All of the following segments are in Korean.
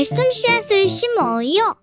말씀 씨앗을 심어요.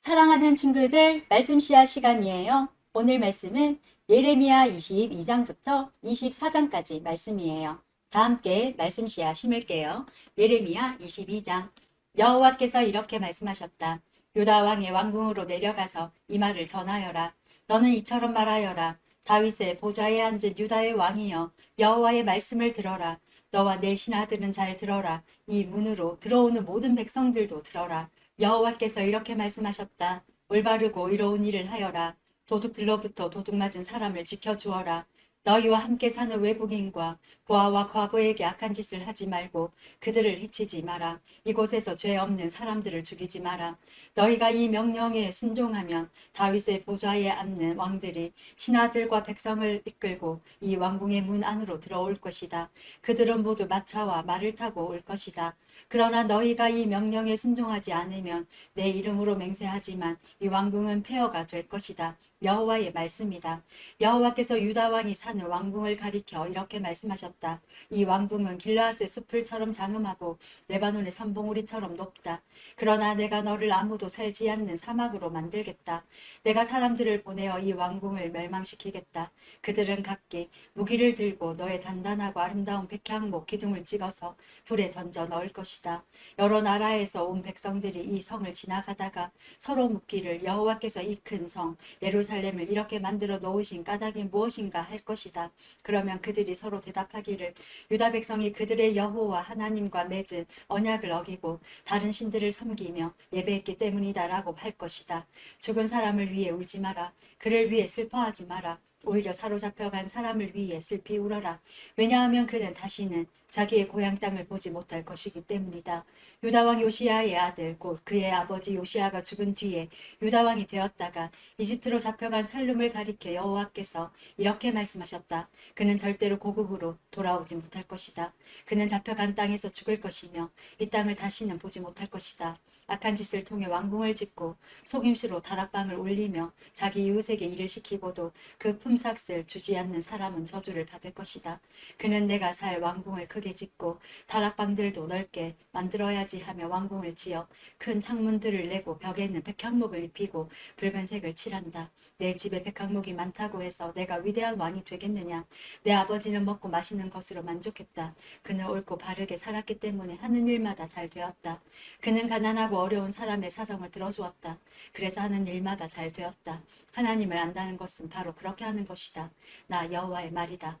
사랑하는 친구들, 말씀 씨앗 시간이에요. 오늘 말씀은 예레미야 22장부터 24장까지 말씀이에요. 다 함께 말씀 씨앗 심을게요. 예레미야 22장. 여호와께서 이렇게 말씀하셨다. 유다 왕의 왕궁으로 내려가서 이 말을 전하여라. 너는 이처럼 말하여라. 다윗의 보좌에 앉은 유다의 왕이여 여호와의 말씀을 들어라. 너와 내 신하들은 잘 들어라. 이 문으로 들어오는 모든 백성들도 들어라. 여호와께서 이렇게 말씀하셨다. 올바르고 의로운 일을 하여라. 도둑들로부터 도둑 맞은 사람을 지켜주어라. 너희와 함께 사는 외국인과 고아와 과부에게 악한 짓을 하지 말고 그들을 해치지 마라. 이곳에서 죄 없는 사람들을 죽이지 마라. 너희가 이 명령에 순종하면 다윗의 보좌에 앉는 왕들이 신하들과 백성을 이끌고 이 왕궁의 문 안으로 들어올 것이다. 그들은 모두 마차와 말을 타고 올 것이다. 그러나 너희가 이 명령에 순종하지 않으면 내 이름으로 맹세하지만 이 왕궁은 폐허가 될 것이다. 여호와의 말씀이다. 여호와께서 유다 왕이 사는 왕궁을 가리켜 이렇게 말씀하셨다. 이 왕궁은 길라앗의 숲을처럼 장음하고 레바논의 산봉우리처럼 높다. 그러나 내가 너를 아무도 살지 않는 사막으로 만들겠다. 내가 사람들을 보내어 이 왕궁을 멸망시키겠다. 그들은 각기 무기를 들고 너의 단단하고 아름다운 백향목 기둥을 찍어서 불에 던져 넣을 것이다. 여러 나라에서 온 백성들이 이 성을 지나가다가 서로 묻기를 여호와께서 이 큰 성 예루살렘 을 이렇게 만들어 놓으신 까닭이 무엇인가 할 것이다. 그러면 그들이 서로 대답하기를 유다 백성이 그들의 여호와 하나님과 맺은 언약을 어기고 다른 신들을 섬기며 예배했기 때문이다라고 할 것이다. 죽은 사람을 위해 울지 마라. 그를 위해 슬퍼하지 마라. 오히려 사로잡혀간 사람을 위해 슬피 울어라. 왜냐하면 그는 다시는 자기의 고향 땅을 보지 못할 것이기 때문이다. 유다왕 요시아의 아들 곧 그의 아버지 요시아가 죽은 뒤에 유다왕이 되었다가 이집트로 잡혀간 살룸을 가리켜 여호와께서 이렇게 말씀하셨다. 그는 절대로 고국으로 돌아오지 못할 것이다. 그는 잡혀간 땅에서 죽을 것이며 이 땅을 다시는 보지 못할 것이다. 악한 짓을 통해 왕궁을 짓고 속임수로 다락방을 올리며 자기 이웃에게 일을 시키고도 그 품삯을 주지 않는 사람은 저주를 받을 것이다. 그는 내가 살 왕궁을 크게 짓고 다락방들도 넓게 만들어야지 하며 왕궁을 지어 큰 창문들을 내고 벽에는 백향목을 입히고 붉은색을 칠한다. 내 집에 백향목이 많다고 해서 내가 위대한 왕이 되겠느냐? 내 아버지는 먹고 마시는 것으로 만족했다. 그는 옳고 바르게 살았기 때문에 하는 일마다 잘 되었다. 그는 가난하고 어려운 사람의 사정을 들어주었다. 그래서 하는 일마다 잘 되었다. 하나님을 안다는 것은 바로 그렇게 하는 것이다. 나 여호와의 말이다.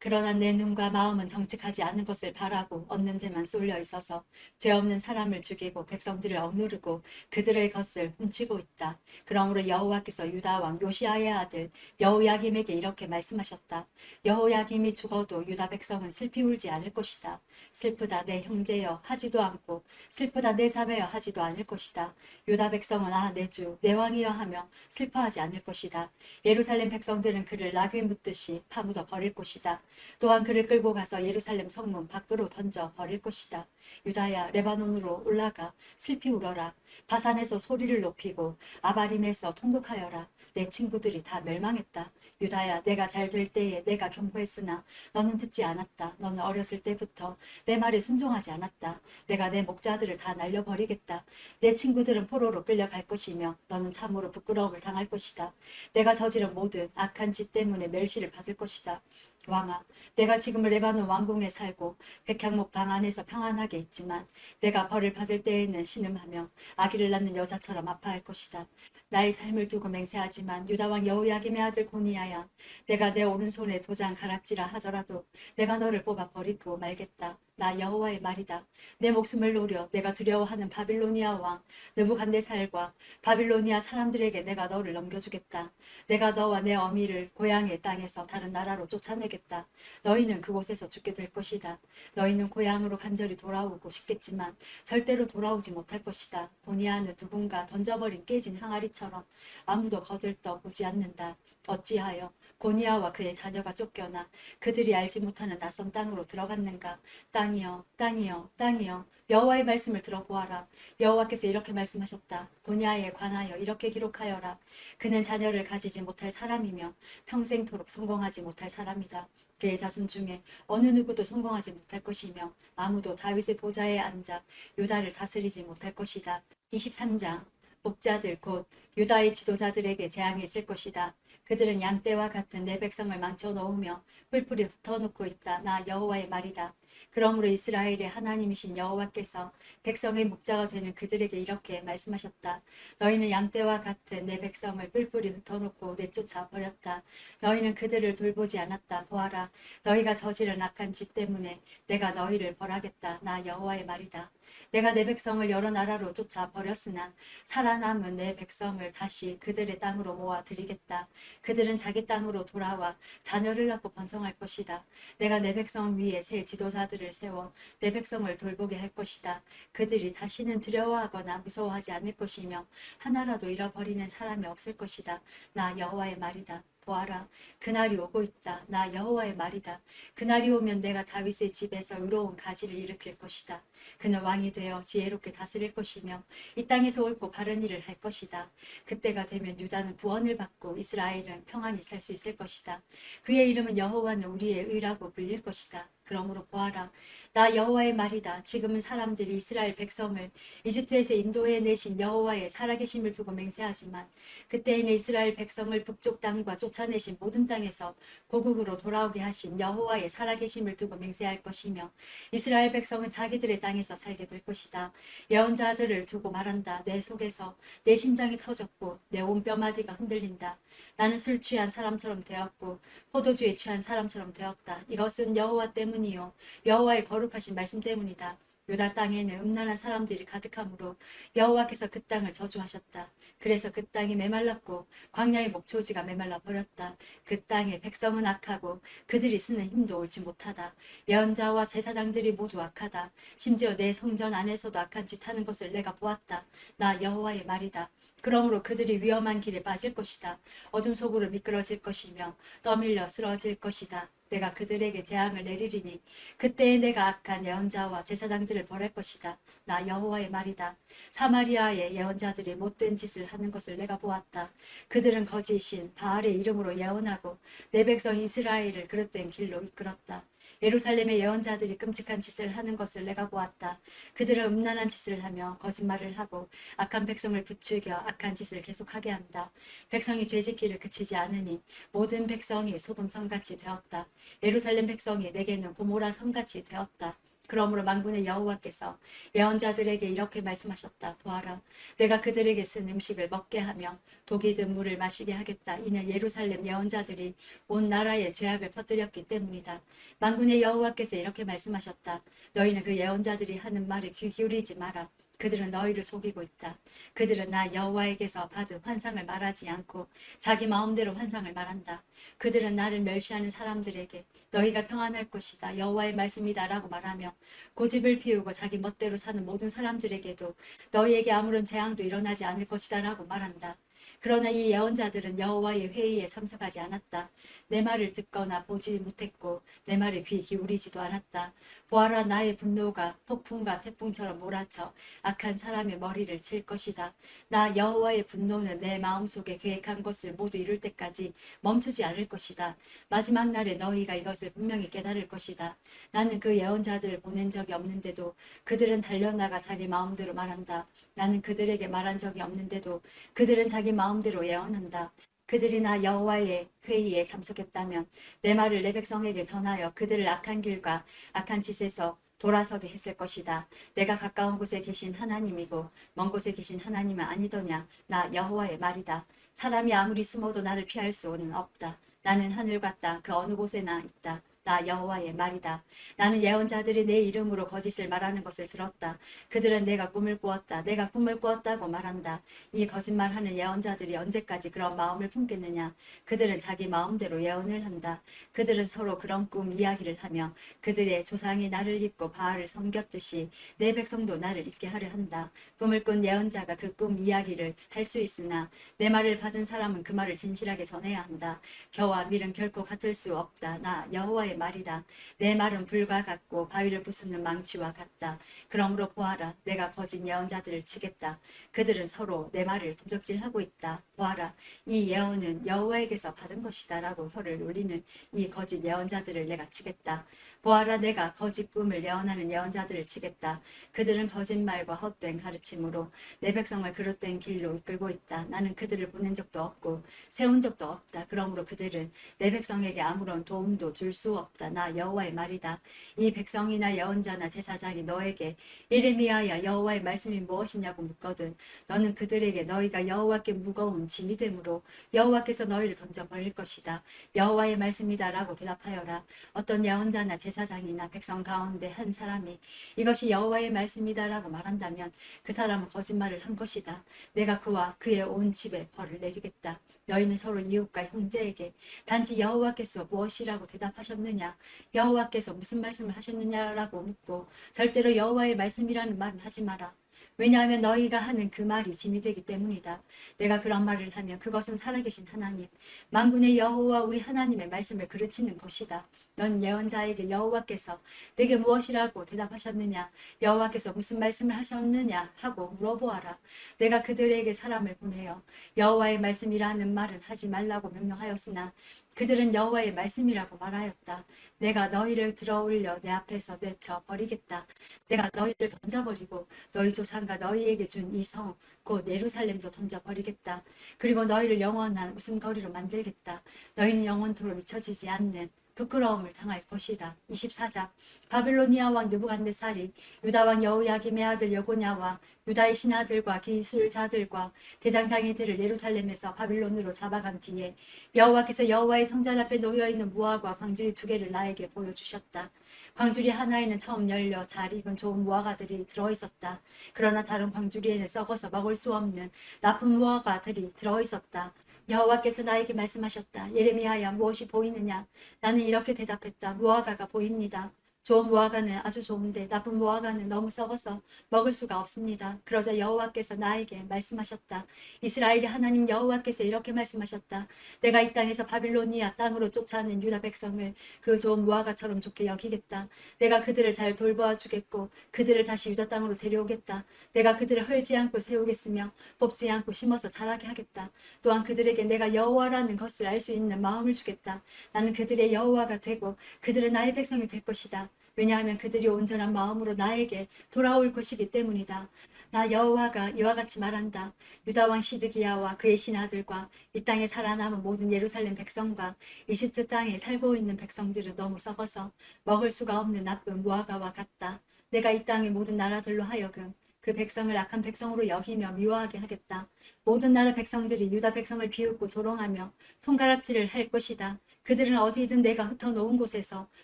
그러나 내 눈과 마음은 정직하지 않은 것을 바라고 얻는 데만 쏠려 있어서 죄 없는 사람을 죽이고 백성들을 억누르고 그들의 것을 훔치고 있다. 그러므로 여호와께서 유다 왕 요시아의 아들 여호야김에게 이렇게 말씀하셨다. 여호야김이 죽어도 유다 백성은 슬피 울지 않을 것이다. 슬프다 내 형제여 하지도 않고 슬프다 내 자매여 하지도 않을 것이다. 유다 백성은 아 내 주 내 왕이여 하며 슬퍼하지 않을 것이다. 예루살렘 백성들은 그를 나귀 묻듯이 파묻어 버릴 것이다. 또한 그를 끌고 가서 예루살렘 성문 밖으로 던져 버릴 것이다. 유다야 레바논으로 올라가 슬피 울어라. 바산에서 소리를 높이고 아바림에서 통곡하여라. 내 친구들이 다 멸망했다. 유다야 내가 잘 될 때에 내가 경고했으나 너는 듣지 않았다. 너는 어렸을 때부터 내 말에 순종하지 않았다. 내가 내 목자들을 다 날려버리겠다. 내 친구들은 포로로 끌려갈 것이며 너는 참으로 부끄러움을 당할 것이다. 내가 저지른 모든 악한 짓 때문에 멸시를 받을 것이다. 왕아, 내가 지금 레바논 왕궁에 살고 백향목 방 안에서 평안하게 있지만 내가 벌을 받을 때에는 신음하며 아기를 낳는 여자처럼 아파할 것이다. 나의 삶을 두고 맹세하지만 유다왕 여호야김의 아들 고니야야, 내가 내 오른손에 도장 가락지라 하더라도 내가 너를 뽑아 버리고 말겠다. 나 여호와의 말이다. 내 목숨을 노려 내가 두려워하는 바빌로니아 왕 느부갓네살과 바빌로니아 사람들에게 내가 너를 넘겨주겠다. 내가 너와 내 어미를 고향의 땅에서 다른 나라로 쫓아내겠다. 너희는 그곳에서 죽게 될 것이다. 너희는 고향으로 간절히 돌아오고 싶겠지만 절대로 돌아오지 못할 것이다. 고니아는 누군가 던져버린 깨진 항아리처럼 아무도 거들떠 보지 않는다. 어찌하여 고니아와 그의 자녀가 쫓겨나 그들이 알지 못하는 낯선 땅으로 들어갔는가? 땅이여, 땅이여, 땅이여. 여호와의 말씀을 들어보아라. 여호와께서 이렇게 말씀하셨다. 고니아에 관하여 이렇게 기록하여라. 그는 자녀를 가지지 못할 사람이며 평생토록 성공하지 못할 사람이다. 그의 자손 중에 어느 누구도 성공하지 못할 것이며 아무도 다윗의 보좌에 앉아 유다를 다스리지 못할 것이다. 23장 목자들 곧 유다의 지도자들에게 재앙이 있을 것이다. 그들은 양떼와 같은 내 백성을 망쳐 놓으며 뿔뿔이 흩어놓고 있다. 나 여호와의 말이다. 그러므로 이스라엘의 하나님이신 여호와께서 백성의 목자가 되는 그들에게 이렇게 말씀하셨다. 너희는 양떼와 같은 내 백성을 뿔뿔이 흩어놓고 내쫓아 버렸다. 너희는 그들을 돌보지 않았다. 보아라. 너희가 저지른 악한 짓 때문에 내가 너희를 벌하겠다. 나 여호와의 말이다. 내가 내 백성을 여러 나라로 쫓아 버렸으나 살아남은 내 백성을 다시 그들의 땅으로 모아 드리겠다. 그들은 자기 땅으로 돌아와 자녀를 낳고 번성할 것이다. 내가 내 백성 위에 새 지도자들을 세워 내 백성을 돌보게 할 것이다. 그들이 다시는 두려워하거나 무서워하지 않을 것이며 하나라도 잃어버리는 사람이 없을 것이다. 나 여호와의 말이다. 보아라? 그날이 오고 있다. 나 여호와의 말이다. 그날이 오면 내가 다윗의 집에서 의로운 가지를 일으킬 것이다. 그는 왕이 되어 지혜롭게 다스릴 것이며 이 땅에서 옳고 바른 일을 할 것이다. 그때가 되면 유다는 구원을 받고 이스라엘은 평안히 살 수 있을 것이다. 그의 이름은 여호와는 우리의 의라고 불릴 것이다 그러므로 보아라 나 여호와의 말이다 지금은 사람들이 이스라엘 백성을 이집트에서 인도해 내신 여호와의 살아계심을 두고 맹세하지만 그때에는 이스라엘 백성을 북쪽 땅과 쫓아내신 모든 땅에서 고국으로 돌아오게 하신 여호와의 살아계심을 두고 맹세할 것이며 이스라엘 백성은 자기들의 땅에서 살게 될 것이다. 예언자들을 두고 말한다. 내 속에서 내 심장이 터졌고 내 온 뼈마디가 흔들린다. 나는 술 취한 사람처럼 되었고 포도주에 취한 사람처럼 되었다. 이것은 여호와 때문 이요 여호와의 거룩하신 말씀 때문이다. 유다 땅에는 음란한 사람들이 가득하므로 여호와께서 그 땅을 저주하셨다. 그래서 그 땅이 메말랐고 광야의 목초지가 메말라 버렸다. 그 땅의 백성은 악하고 그들이 쓰는 힘도 옳지 못하다. 예언자와 제사장들이 모두 악하다. 심지어 내 성전 안에서도 악한 짓 하는 것을 내가 보았다. 나 여호와의 말이다. 그러므로 그들이 위험한 길에 빠질 것이다. 어둠 속으로 미끄러질 것이며 떠밀려 쓰러질 것이다. 내가 그들에게 재앙을 내리리니 그때에 내가 악한 예언자와 제사장들을 벌할 것이다. 나 여호와의 말이다. 사마리아의 예언자들이 못된 짓을 하는 것을 내가 보았다. 그들은 거짓인 바알의 이름으로 예언하고 내 백성 이스라엘을 그릇된 길로 이끌었다. 예루살렘의 예언자들이 끔찍한 짓을 하는 것을 내가 보았다. 그들은 음란한 짓을 하며 거짓말을 하고 악한 백성을 부추겨 악한 짓을 계속하게 한다. 백성이 죄짓기를 그치지 않으니 모든 백성이 소돔 성같이 되었다. 예루살렘 백성이 내게는 고모라 성같이 되었다. 그러므로 만군의 여호와께서 예언자들에게 이렇게 말씀하셨다. 보아라, 내가 그들에게 쓴 음식을 먹게 하며 독이 든 물을 마시게 하겠다. 이는 예루살렘 예언자들이 온 나라에 죄악을 퍼뜨렸기 때문이다. 만군의 여호와께서 이렇게 말씀하셨다. 너희는 그 예언자들이 하는 말에 귀 기울이지 마라. 그들은 너희를 속이고 있다. 그들은 나 여호와에게서 받은 환상을 말하지 않고 자기 마음대로 환상을 말한다. 그들은 나를 멸시하는 사람들에게 너희가 평안할 것이다. 여호와의 말씀이다라고 말하며 고집을 피우고 자기 멋대로 사는 모든 사람들에게도 너희에게 아무런 재앙도 일어나지 않을 것이다라고 말한다. 그러나 이 예언자들은 여호와의 회의에 참석하지 않았다. 내 말을 듣거나 보지 못했고 내 말에 귀 기울이지도 않았다. 보아라 나의 분노가 폭풍과 태풍처럼 몰아쳐 악한 사람의 머리를 칠 것이다. 나 여호와의 분노는 내 마음속에 계획한 것을 모두 이룰 때까지 멈추지 않을 것이다. 마지막 날에 너희가 이것을 분명히 깨달을 것이다. 나는 그 예언자들을 보낸 적이 없는데도 그들은 달려나가 자기 마음대로 말한다. 나는 그들에게 말한 적이 없는데도 그들은 자기 마음대로 예언한다. 그들이 나 여호와의 회의에 참석했다면 내 말을 내 백성에게 전하여 그들을 악한 길과 악한 짓에서 돌아서게 했을 것이다. 내가 가까운 곳에 계신 하나님이고 먼 곳에 계신 하나님은 아니더냐. 나 여호와의 말이다. 사람이 아무리 숨어도 나를 피할 수는 없다. 나는 하늘과 땅 그 어느 곳에나 있다. 나 여호와의 말이다. 나는 예언자들이 내 이름으로 거짓을 말하는 것을 들었다. 그들은 내가 꿈을 꾸었다. 내가 꿈을 꾸었다고 말한다. 이 거짓말하는 예언자들이 언제까지 그런 마음을 품겠느냐? 그들은 자기 마음대로 예언을 한다. 그들은 서로 그런 꿈 이야기를 하며 그들의 조상이 나를 잊고 바알을 섬겼듯이 내 백성도 나를 잊게 하려 한다. 꿈을 꾼 예언자가 그 꿈 이야기를 할 수 있으나 내 말을 받은 사람은 그 말을 진실하게 전해야 한다. 겨와 밀은 결코 같을 수 없다. 나 여호와의 말이다. 내 말은 불과 같고 바위를 부수는 망치와 같다. 그러므로 보아라, 내가 거짓 예언자들을 치겠다. 그들은 서로 내 말을 도적질하고 있다. 보아라, 이 예언은 여호와에게서 받은 것이다 라고 혀를 올리는 이 거짓 예언자들을 내가 치겠다. 보아라, 내가 거짓 꿈을 예언하는 예언자들을 치겠다. 그들은 거짓말과 헛된 가르침으로 내 백성을 그릇된 길로 이끌고 있다. 나는 그들을 보낸 적도 없고 세운 적도 없다. 그러므로 그들은 내 백성에게 아무런 도움도 줄 수 없다. 나 여호와의 말이다. 이 백성이나 예언자나 제사장이 너에게 예레미야야 여호와의 말씀이 무엇이냐고 묻거든 너는 그들에게 너희가 여호와께 무거운 짐이 되므로 여호와께서 너희를 던져 버릴 것이다. 여호와의 말씀이다라고 대답하여라. 어떤 예언자나 제사장이나 백성 가운데 한 사람이 이것이 여호와의 말씀이다라고 말한다면 그 사람은 거짓말을 한 것이다. 내가 그와 그의 온 집에 벌을 내리겠다. 너희는 서로 이웃과 형제에게 단지 여호와께서 무엇이라고 대답하셨느냐 여호와께서 무슨 말씀을 하셨느냐라고 묻고 절대로 여호와의 말씀이라는 말은 하지 마라. 왜냐하면 너희가 하는 그 말이 짐이 되기 때문이다. 내가 그런 말을 하면 그것은 살아계신 하나님, 만군의 여호와 우리 하나님의 말씀을 그르치는 것이다. 넌 예언자에게 여호와께서 내게 무엇이라고 대답하셨느냐, 여호와께서 무슨 말씀을 하셨느냐 하고 물어보아라. 내가 그들에게 사람을 보내어 여호와의 말씀이라는 말을 하지 말라고 명령하였으나 그들은 여호와의 말씀이라고 말하였다. 내가 너희를 들어올려 내 앞에서 내쳐 버리겠다. 내가 너희를 던져버리고 너희 조상과 너희에게 준 이 성, 곧 예루살렘도 던져버리겠다. 그리고 너희를 영원한 웃음거리로 만들겠다. 너희는 영원토록 잊혀지지 않는 부끄러움을 당할 것이다. 24장 바빌로니아 왕 느부갓네살이 유다 왕 여호야김의 아들 여고냐와 유다의 신하들과 기술자들과 대장장이들을 예루살렘에서 바빌론으로 잡아간 뒤에 여호와께서 여호와의 성전 앞에 놓여 있는 무화과 광주리 두 개를 나에게 보여주셨다. 광주리 하나에는 처음 열려 잘 익은 좋은 무화과들이 들어 있었다. 그러나 다른 광주리에는 썩어서 먹을 수 없는 나쁜 무화과들이 들어 있었다. 여호와께서 나에게 말씀하셨다. 예레미야야 무엇이 보이느냐? 나는 이렇게 대답했다. 무화과가 보입니다. 좋은 무화과는 아주 좋은데 나쁜 무화과는 너무 썩어서 먹을 수가 없습니다. 그러자 여호와께서 나에게 말씀하셨다. 이스라엘의 하나님 여호와께서 이렇게 말씀하셨다. 내가 이 땅에서 바빌로니아 땅으로 쫓아낸 유다 백성을 그 좋은 무화과처럼 좋게 여기겠다. 내가 그들을 잘 돌보아 주겠고 그들을 다시 유다 땅으로 데려오겠다. 내가 그들을 헐지 않고 세우겠으며 뽑지 않고 심어서 자라게 하겠다. 또한 그들에게 내가 여호와라는 것을 알 수 있는 마음을 주겠다. 나는 그들의 여호와가 되고 그들은 나의 백성이 될 것이다. 왜냐하면 그들이 온전한 마음으로 나에게 돌아올 것이기 때문이다. 나 여호와가 이와 같이 말한다. 유다 왕 시드기야와 그의 신하들과 이 땅에 살아남은 모든 예루살렘 백성과 이집트 땅에 살고 있는 백성들은 너무 썩어서 먹을 수가 없는 나쁜 무화과와 같다. 내가 이 땅의 모든 나라들로 하여금 그 백성을 악한 백성으로 여기며 미워하게 하겠다. 모든 나라 백성들이 유다 백성을 비웃고 조롱하며 손가락질을 할 것이다. 그들은 어디든 내가 흩어놓은 곳에서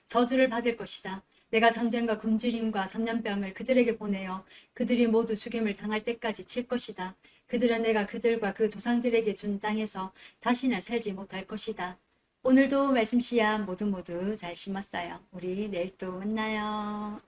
저주를 받을 것이다. 내가 전쟁과 굶주림과 전염병을 그들에게 보내어 그들이 모두 죽임을 당할 때까지 칠 것이다. 그들은 내가 그들과 그 조상들에게 준 땅에서 다시는 살지 못할 것이다. 오늘도 말씀 씨앗 모두 모두 잘 심었어요. 우리 내일 또 만나요.